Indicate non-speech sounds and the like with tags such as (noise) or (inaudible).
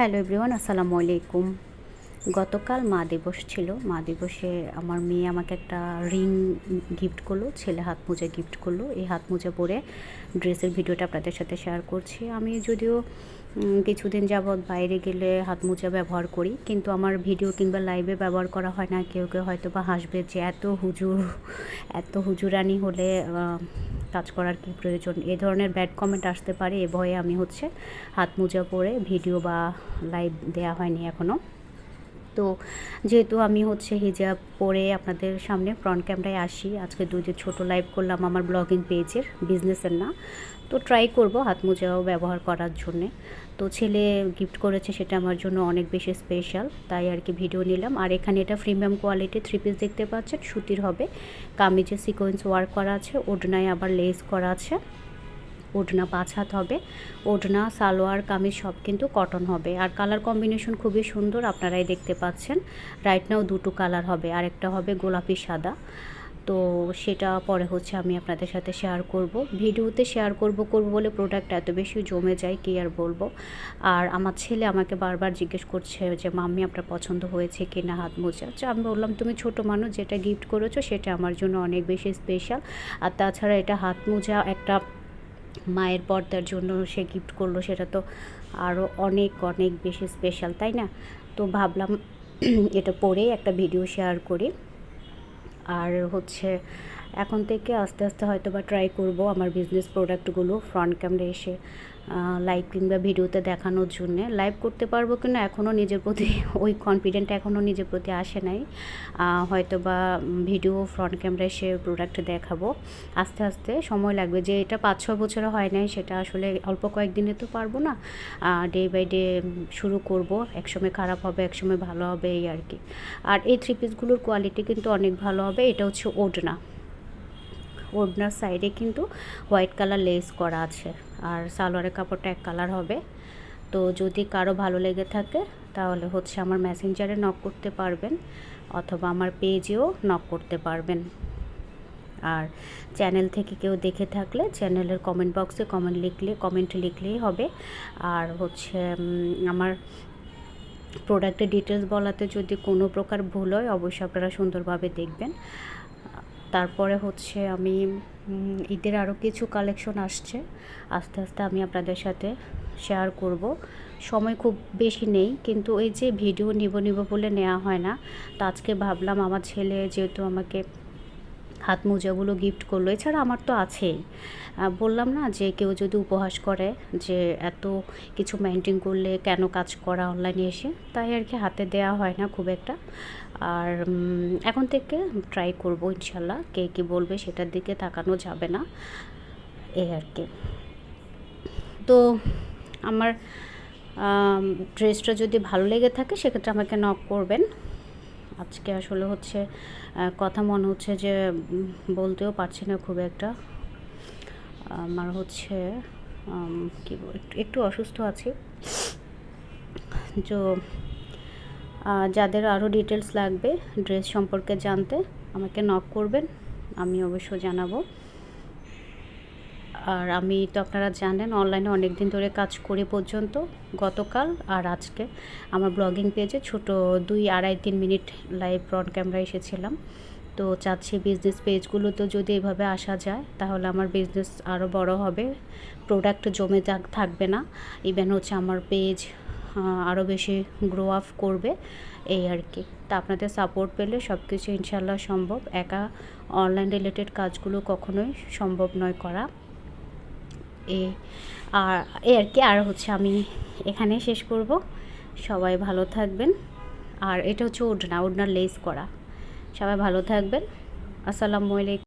Hello everyone, আসসালামু আলাইকুম। গতকাল মা দিবস ছিল। মা দিবসে আমার মেয়ে আমাকে একটা রিং গিফট করল, ছেলে হাত মোজা গিফট করল। এই হাত মোজা পরে ড্রেসের ভিডিওটা আপনাদের সাথে শেয়ার করছি। আমি যদিও কিছুদিন যাবৎ বাইরে গেলে হাত মোজা ব্যবহার করি, কিন্তু আমার ভিডিও কিংবা লাইভে ব্যবহার করা হয় না। কেউ কেউ হয়তো বা হাসবে যে, এত হুজুর, এত হুজুরানি হলে কাজ করার কি প্রয়োজন? এ ধরনের ব্যাড কমেন্ট আসতে পারে, এ ভয়ে আমি হচ্ছে হাত মোজা পরে ভিডিও বা লাইভ দেওয়া হয়নি এখনও তো যেহেতু আমি হচ্ছে হিজাব পরে আপনাদের সামনে ফ্রন্ট ক্যামেরায় আসি, আজকে দিন ছোটো লাইভ করলাম আমার ব্লগিং পেজের বিজনেসের না। তো ট্রাই করব হাত মোজাও ব্যবহার করার জন্যে। তো ছেলে গিফট করেছে, সেটা আমার জন্য অনেক বেশি স্পেশাল তাই আর কি ভিডিও নিলাম। আর এখানে এটা প্রিমিয়াম কোয়ালিটি থ্রি পিস দেখতে পাচ্ছেন, সুতির হবে। কামিজে সিকোয়েন্স ওয়ার্ক করা আছে, ওড়নায় আবার লেস করা আছে। ওড়না পাঁচ হাত হবে, ওড়না, সালোয়ার, কামিজ সব কিন্তু কটন হবে। আর কালার কম্বিনেশন খুবই সুন্দর আপনারাই দেখতে পাচ্ছেন। রাইট নাও দুটো কালার হবে, আরেকটা হবে গোলাপি সাদা। তো সেটা পরে হচ্ছে আমি আপনাদের সাথে শেয়ার করব। ভিডিওতে শেয়ার করব করব বলে প্রোডাক্ট এত বেশি জমে যায়, কি আর বলব? আর আমার ছেলে আমাকে বারবার জিজ্ঞেস করছে যে, মাম্মি, আপনার পছন্দ হয়েছে কি না হাত মোজা? আচ্ছা আমি বললাম, তুমি ছোট মানুষ, যেটা গিফট করেছ সেটা আমার জন্য অনেক বেশি স্পেশাল আর তাছাড়া এটা হাত মোজা একটা মায়ের পর্দার জন্য সে গিফট করল, সেটা তো আরও অনেক অনেক বেশি স্পেশাল তাই না? তো ভাবলাম (clears throat) এটা পরেই একটা ভিডিও শেয়ার করি। আর হচ্ছে এখন থেকে আস্তে আস্তে হয়তো বা ট্রাই করব আমার বিজনেস প্রোডাক্টগুলো ফ্রন্ট ক্যামেরা এসে লাইভ কিংবা ভিডিওতে দেখানোর জন্যে। লাইভ করতে পারব কিনা এখনও নিজের প্রতি, (laughs) ওই কনফিডেন্ট এখনও নিজের প্রতি আসে নাই। হয়তো বা ভিডিও ফ্রন্ট ক্যামেরা এসে প্রোডাক্ট দেখাবো। আস্তে আস্তে সময় লাগবে। যে এটা পাঁচ ছ বছরে হয় নাই, সেটা আসলে অল্প কয়েকদিনে তো পারব না। ডে বাই ডে শুরু করব। একসময় খারাপ হবে, একসময় ভালো হবে এই আর কি। আর এই থ্রি পিসগুলোর কোয়ালিটি কিন্তু অনেক ভালো হবে। এটা হচ্ছে ওড়না ওড়নার সাইডে কিন্তু হোয়াইট কালার লেস করা আছে। আর সালোয়ারের কাপড়টা এক কালার হবে। তো যদি কারও ভালো লেগে থাকে, তাহলে হচ্ছে আমার মেসেঞ্জারে নক করতে পারবেন, অথবা আমার পেজেও নক করতে পারবেন। আর চ্যানেল থেকে কেউ দেখে থাকলে চ্যানেলের কমেন্ট বক্সে কমেন্ট লিখলে কমেন্ট লিখলেই হবে। আর হচ্ছে আমার প্রোডাক্টের ডিটেলস বলাতে যদি কোনো প্রকার ভুল হয়, অবশ্যই আপনারা সুন্দরভাবে দেখবেন। তারপরে হচ্ছে আমি ঈদের আরও কিছু কালেকশন আসছে। আস্তে আস্তে আমি আপনাদের সাথে শেয়ার করব। সময় খুব বেশি নেই, কিন্তু এই যে ভিডিও নিব নিব বলে নেওয়া হয় না, তা আজকে ভাবলাম আমার ছেলে যেহেতু আমাকে হাত মোজাগুলো গিফট করল, এছাড়া আমার তো আছেই। বললাম না যে কেউ যদি উপহাস করে যে এত কিছু মেনটেন করলে কেন কাজ করা অনলাইনে এসে, তাই আর কি হাতে দেওয়া হয় না খুব একটা। আর এখন থেকে ট্রাই করব ইনশাল্লাহ, কে কী বলবে সেটার দিকে তাকানো যাবে না, এই আর কি। তো আমার ড্রেসটা যদি ভালো লেগে থাকে, সেক্ষেত্রে আমাকে নক করবেন। আজকে আসলে হচ্ছে কথা মনে হচ্ছে যে বলতেও পারছি না খুব একটা। আমার হচ্ছে কি একটু অসুস্থ আছি। তো যাদের আরও ডিটেলস লাগবে ড্রেস সম্পর্কে জানতে আমাকে নক করবেন, আমি অবশ্য জানাব। আর আমি তো আপনারা জানেন অনলাইনে অনেক দিন ধরে কাজ করে পর্যন্ত, গতকাল আর আজকে। আমার ব্লগিং পেজে ছোট দুই আড়াই তিন মিনিট লাইভ ফ্রন্ট ক্যামেরা এসেছিলাম। তো চাচ্ছি বিজনেস পেজগুলোতে যদি এভাবে আসা যায়, তাহলে আমার বিজনেস আরও বড় হবে। প্রোডাক্ট জমে থাক, থাকবে না। ইভেন হচ্ছে আমার পেজ আরও বেশি গ্রো আপ করবে, এই আর কি। তা আপনাদের সাপোর্ট পেলে সব কিছু ইনশাল্লাহ সম্ভব। একা অনলাইন রিলেটেড কাজগুলো কখনোই সম্ভব নয় করা। এ আর এ আর কি। আর হচ্ছে আমি এখানে শেষ করব। সবাই ভালো থাকবেন। আর এটা হচ্ছে ওড়না, ওড়নার লেস করা। সবাই ভালো থাকবেন। আসসালামু আলাইকুম।